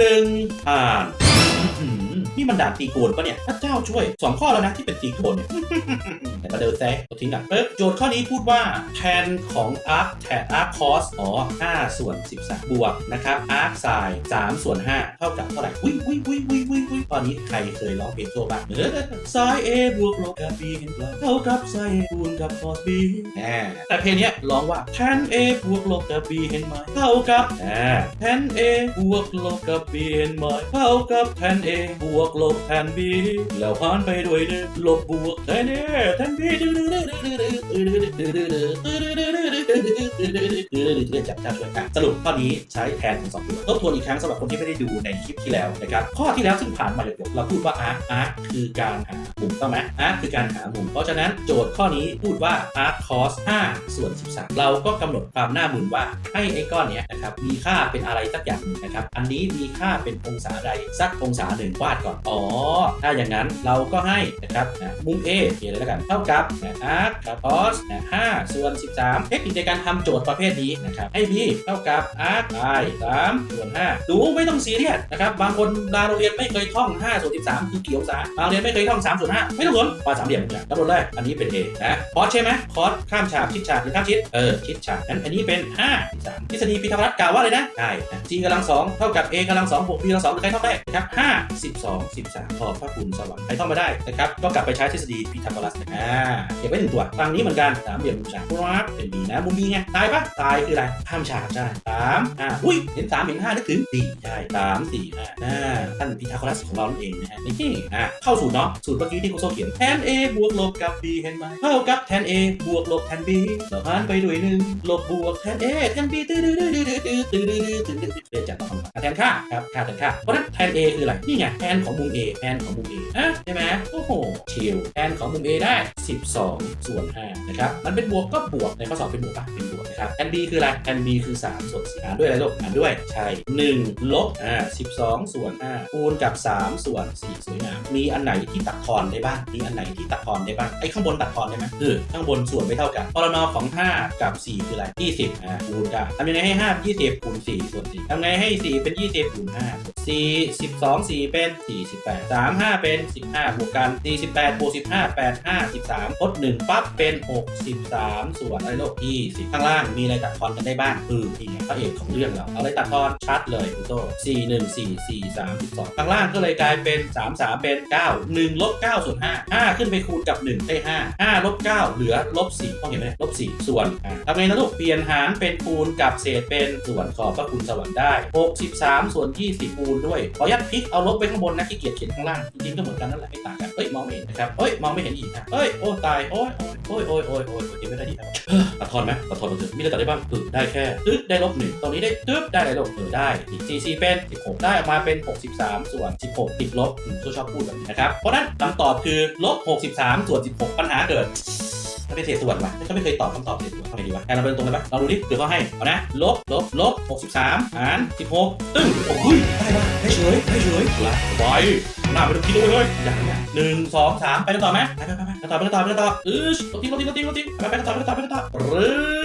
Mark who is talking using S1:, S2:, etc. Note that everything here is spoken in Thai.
S1: ตึงผ่าน นี่มันด่านตีโกนปะเนี่ยพระเจ้าช่วยสองข้อแล้วนะที่เป็นตีโกนเนี่ยแต่ก็เดินแซะตัวทิ้งอะเอ๊ะโจทย์ข้อนี้พูดว่าแทนของ arc แทน arc cos อ๋อ5ส่วน13 บวกนะครับ arc sin 3ส่วน 5 เท่ากับเท่าไหร่วิวิวิวิวิวิตอนนี้ใครเคยร้องเพลงโจบ้างเออ sin a บวกลบกับ b เห็นเปล่าเท่ากับ sin a คูณกับ cos b แหมแต่เพลงเนี้ยร้องว่า tan a บวกลบกับ b เห็นไหมเท่ากับแหม tan a บวกลบกับ b เห็นไหมเท่ากับ tan a บวกลบ tan b แล้วหารไปด้วยหนึ่งลบบวก tan a tan b จับจ้าช่วยกันสรุปข้อนี้ใช้แทนของสองตัวทบทวนอีกครั้งสำหรับคนที่ไม่ได้ดูในคลิปที่แล้วนะครับข้อที่แล้วซึ่งผ่านมาหยกๆเราพูดว่า arc arc คือการหามุมต้องไหม arc คือการหามุมเพราะฉะนั้นโจทย์ข้อนี้พูดว่า arc cos 5ส่วน13เราก็กำหนดความหน้าหมุนว่าให้ไอ้ก้อนเนี้ยนะครับมีค่าเป็นอะไรสักอย่างหนึ่งนะครับอันนี้มีค่าเป็นองศาใดสักองศาหนึ่งวาดก่อนอ๋ออ๋อ ถ้าอย่างนั้นเราก็ให้นะครับนะมุม A เขียนเลยแล้วกัน เท่ากับนะ arc cos นะ5ส่วน13เทคนิคในการทำโจทย์ประเภทนี้นะครับให้ B เท่ากับ arc i 3ส่วน5ดูไม่ต้องซีเรียสนะครับ บางคนดาโรงเรียนไม่เคยท่อง5ส่วน13คือเกี่องศาบางเรียนไม่เคยท่อง3ส่วน5ไม่ต้องสนวาสามเหลี่ยมกันกำหนดเลยอันนี้เป็น A นะคอสใช่ไหมคอสข้ามฉากชิดฉากหรือข้ามชิดเออชิดฉากนั้นอันนี้เป็น5 13ทฤษฎีพีทารัสกล่าวว่าเลยนะใช่ g กำลัง2เท่ากับ a กำลัง2บวก b กำลัง2หรือใครเท่องได้นะครับ5 12 13ขอบพระคุณสวรรค์ใครท่องมาได้นะครับก็กลับไปใช้ทฤษฎีพีทาโกรัสอ่าเก็บไว้หนึ่งตัวฝั่งนี้เหมือนกันสามเหลี่ยมมุมฉากครับเป็น b นะมุม b ไงตายปะตายคืออะไรข้ามฉากใช่สามอ่าอุ้ยเห็นสามเห็นห้านึกถึงสี่ใช่สามสี่ห้าอ่าท่านพีทาโกรัสของเราเองนะฮะนี่อ่าเข้าสูตรเนาะสูตรเมื่อกี้ที่ครูโซเขียนแทน a บวกลบกับ b เห็นไหมเท่ากับแทน a บวกลบแทน b เราหารไปด้วยหนึ่งลบบวกแทน a แทน b ตื้อตื้อตื้อตื้อตื้อตื้อตื้อตื้อตื้อตื้อเรียนจากตอนคำแทนค่าครับค่าแทนค่าเพราะฉะนั้นแทน a คืออะไรนี่ไงแทนของมุม a แอนของมุม a อะใช่ไหมโอ โหชิลแทนของมุม a ได้ 12 ส่วน 5 นะครับ มันเป็นบวกก็บวก ในข้อสอบเป็นบวกปะเป็นบวกนะครับแทน b คืออะไรแทน b คือ 3 ส่วน4หารด้วยอะไรลูกหารด้วย ใช่ 1 ลบ อ่า 12 ส่วน 5 คูณกับ 3 ส่วน 4 สวยงาม มีอันไหนที่ตัดทอนได้บ้าง มีอันไหนที่ตัดทอนได้บ้าง ไอ้ข้างบนตัดทอนได้ไหมคือข้างบนส่วนไม่เท่ากันพลนอของ 5 กับ 4 คืออะไร 20 อ่า คูณกันทำยังไงให้ 5 20คูณ4ส่วน4ทำไงให้ 4 เป็น 20คูณ5 4 12 4 เป็น 48 3 5 เป็น 15บวกกัน48บวก15 8 5 13ลด1ปั๊บเป็น 63 ส่วนอะไรโลก20ข้างล่างมีอะไรตัดทอนกันได้บ้างคือนี่ไงพระเอกของเรื่องเราเอาอะไรตัดทอนชัดเลยคุณโต้4 1 4 4 3 12ข้างล่างก็เลยกลายเป็น 3 3 เป็น 9 1ลบ9ส่วน5 5 ขึ้นไปคูณกับ 1 ได้ 5 5ลบ9เหลือลบ4ต้องเห็นไหมลบ4ส่วนทำไงนะลูกเปลี่ยนหารเป็นคูณกับเศษเป็นส่วนขอบพระคุณสวรรค์ได้ 63 ส่วน 20คูณด้วย ขออนุญาตพลิกเอาลบไปข้างบนนะขี้เกียจเขียนข้างล่าง จริงๆก็เหมือนกันนั่นแหละไม่ต่างกันเฮ้ยมองไม่เห็นนะครับเฮ้ยมองไม่เห็นอีกนะเฮ้ยโอ้ตายโอ้ยโอ้ยโอ้ยโอ้ยโอ้ยยังไม่ได้ดีครับตัดทอนไหมตัดทอนมาเถอะมีอะไรตัดได้บ้างตึ๊ดได้แค่ตึ๊ดได้ลบหนึ่งตอนนี้ได้ตึ๊ดได้อะไรลบเออได้อีก4 4เป็น16ได้ออกมาเป็น63ส่วน16ติดลบผมชอบพูดแบบนี้นะครับเพราะฉะนั้นคำตอบคือลบ63ส่วน16ปัญหาเกิด ถ้าเป็นเศษส่วนว่ะถ้าไม่เคยตอบคำตอบเศษส่วนทำไงดีวะแอนเราเป็นตรงเลยปะลองดูดิหรือเขาให้เอานะลบลบลบ63หาร16ตึ้งโอ้ยได้ปะได้เฉยได้เฉยละไปหน้าไปดูคิดดูเลยอย่างเงี้ยหนึ่งสองสามไปกันต่อไหมไปไปไปไปกันต่อไปกันต่อไปกันต่อเออลบทิ้งลบทิ้งลบทิ้งลบทิ้งไปไปกันต่อไปกันต่อไปกันต่อรึ